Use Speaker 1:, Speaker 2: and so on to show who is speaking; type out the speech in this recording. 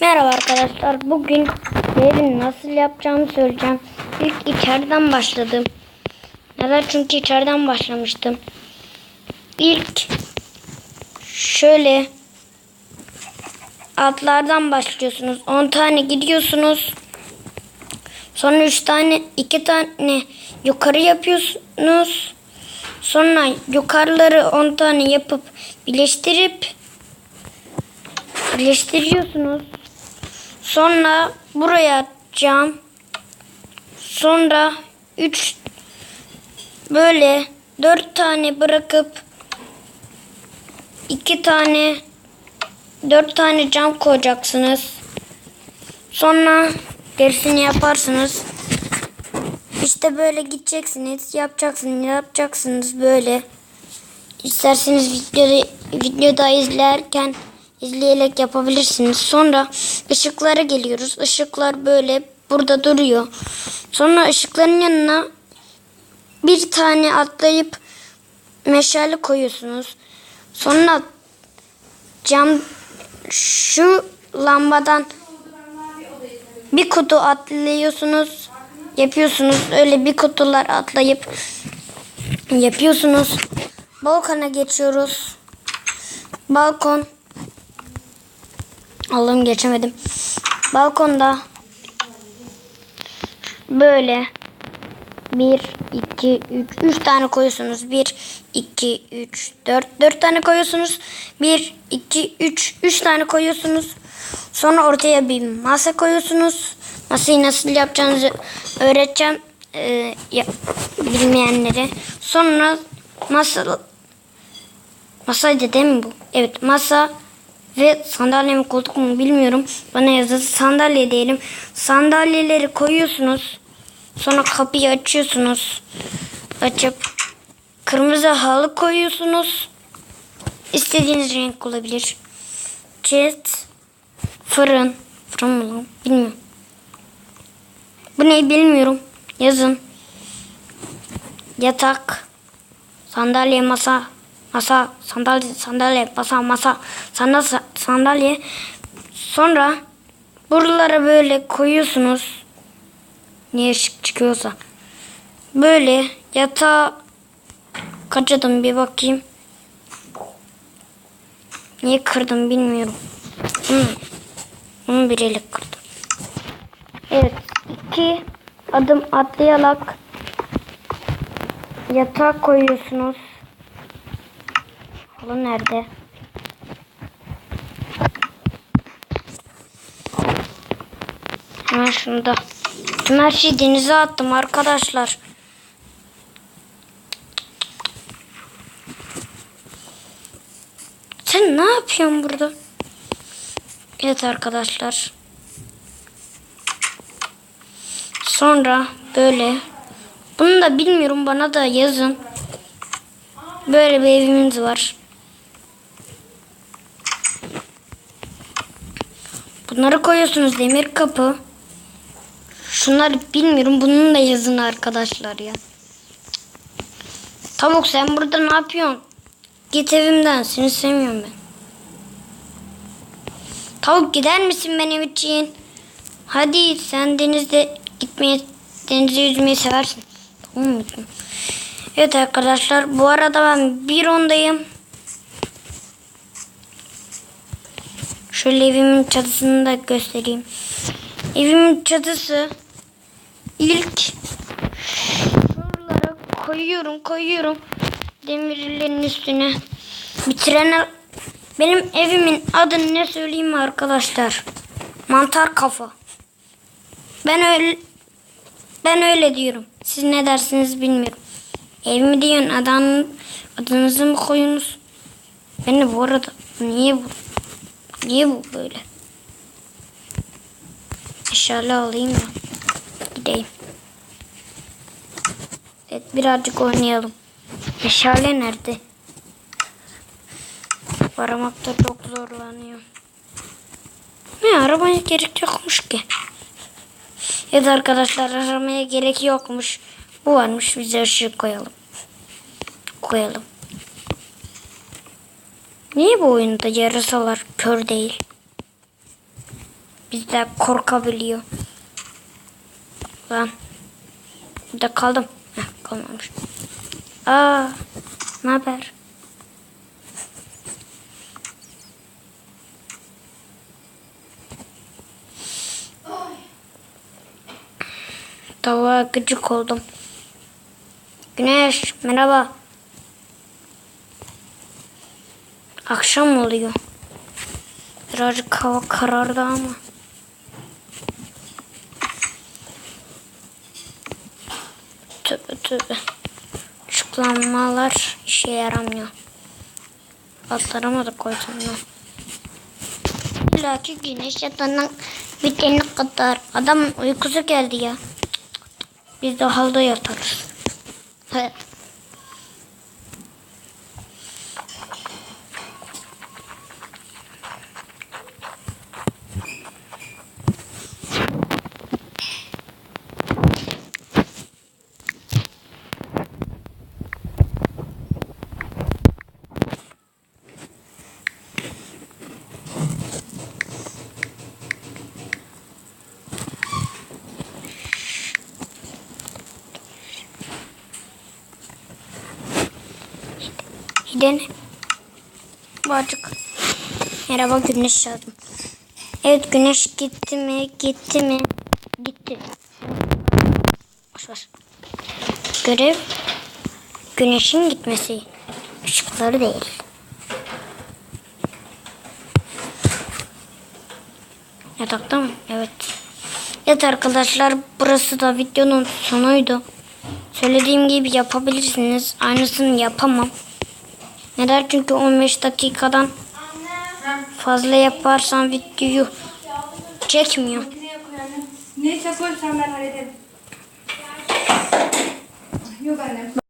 Speaker 1: Merhaba arkadaşlar. Bugün evin nasıl yapacağımı söyleyeceğim. İlk içeriden başladım. Neden? Çünkü içeriden başlamıştım. İlk şöyle altlardan başlıyorsunuz. 10 tane gidiyorsunuz. Sonra 3 tane 2 tane yukarı yapıyorsunuz. Sonra yukarıları 10 tane yapıp birleştirip birleştiriyorsunuz. Sonra buraya atacağım. Sonra 3 böyle 4 tane bırakıp 2 tane 4 tane cam koyacaksınız. Sonra gerisini yaparsınız. İşte böyle gideceksiniz. Yapacaksınız, yapacaksınız böyle. İsterseniz videoda, videoda izlerken izleyerek yapabilirsiniz. Sonra ışıklara geliyoruz. Işıklar böyle burada duruyor. Sonra ışıkların yanına bir tane atlayıp meşale koyuyorsunuz. Sonra cam şu lambadan bir kutu atlıyorsunuz. Yapıyorsunuz. Öyle bir kutular atlayıp yapıyorsunuz. Balkona geçiyoruz. Balkon. Allah'ım geçemedim. Balkonda böyle bir, iki, üç, üç tane koyuyorsunuz. Bir, iki, üç, dört, dört tane koyuyorsunuz. Bir, iki, üç, üç tane koyuyorsunuz. Sonra ortaya bir masa koyuyorsunuz. Masayı nasıl yapacağınızı öğreteceğim ee, ya, bilmeyenlere. Sonra masa masaydı değil mi bu? Evet masa ve sandalye mi koltuk mu bilmiyorum. Bana yazısı sandalye diyelim. Sandalyeleri koyuyorsunuz. Sonra kapıyı açıyorsunuz. Açıp kırmızı halı koyuyorsunuz. İstediğiniz renk olabilir. Chest, fırın, fırın mı lan? Bilmiyorum. Bu ne bilmiyorum. Yazın. Yatak, sandalye, masa, masa, sandalye, sandalye, masa, masa, sandalye, sandalye. Sonra buralara böyle koyuyorsunuz. Niye ışık çıkıyorsa. Böyle yatağa kaç adım bir bakayım. Niye kırdım bilmiyorum. Hmm. Bunu bir el kırdım. Evet. iki adım atlayarak yatağa koyuyorsunuz. Halı nerede? Hemen şunda. Tüm her şeyi denize attım arkadaşlar. Sen ne yapıyorsun burada? Evet arkadaşlar. Sonra böyle. Bunu da bilmiyorum bana da yazın. Böyle bir evimiz var. Bunları koyuyorsunuz demir kapı. Şunları bilmiyorum. Bunun da yazın arkadaşlar ya. Tavuk sen burada ne yapıyorsun? Git evimden. Seni sevmiyorum ben. Tavuk gider misin benim için? Hadi sen denizde gitmeyi, denize yüzmeyi seversin. Tamam mı? Evet arkadaşlar bu arada ben bir ondayım. Şöyle evimin çatısını da göstereyim. Evimin çatısı ilk şuralara koyuyorum koyuyorum demirlerin üstüne. Bitirene benim evimin adını ne söyleyeyim mi arkadaşlar? Mantar kafa. Ben öyle ben öyle diyorum. Siz ne dersiniz bilmiyorum. Evimi diyorsun adam adınızı mı koyunuz? Ben de bu arada niye bu? Niye bu böyle? Eşyalı alayım da gideyim. Evet birazcık oynayalım. Meşale nerede? Aramakta çok zorlanıyor. Ne aramaya gerek yokmuş ki. Evet arkadaşlar aramaya gerek yokmuş. Bu varmış bize ışık koyalım. Koyalım. Niye bu oyunda yarasalar kör değil? Bizde korkabiliyor. Lan. Burada kaldım. Heh, kalmamış. Aa, ne haber? Tavuğa gıcık oldum. Güneş merhaba. Akşam oluyor. Birazcık hava karardı ama. Tövbe tövbe. Işıklanmalar işe yaramıyor. Altlarıma da koydum ben. İlla ki güneş yatağından bitene kadar adam uykusu geldi ya. Biz de halda yatarız. He. Giden. Bacık. Merhaba güneş yazdım. Evet güneş gitti mi? Gitti mi? Gitti. Boş ver. Görev güneşin gitmesi. Işıkları değil. Yatakta mı? Evet. Evet arkadaşlar burası da videonun sonuydu. Söylediğim gibi yapabilirsiniz. Aynısını yapamam. Neden? Çünkü 15 dakikadan fazla yaparsam videoyu çekmiyor.
Speaker 2: Neyse koy sen ben hallederim. Yok annem.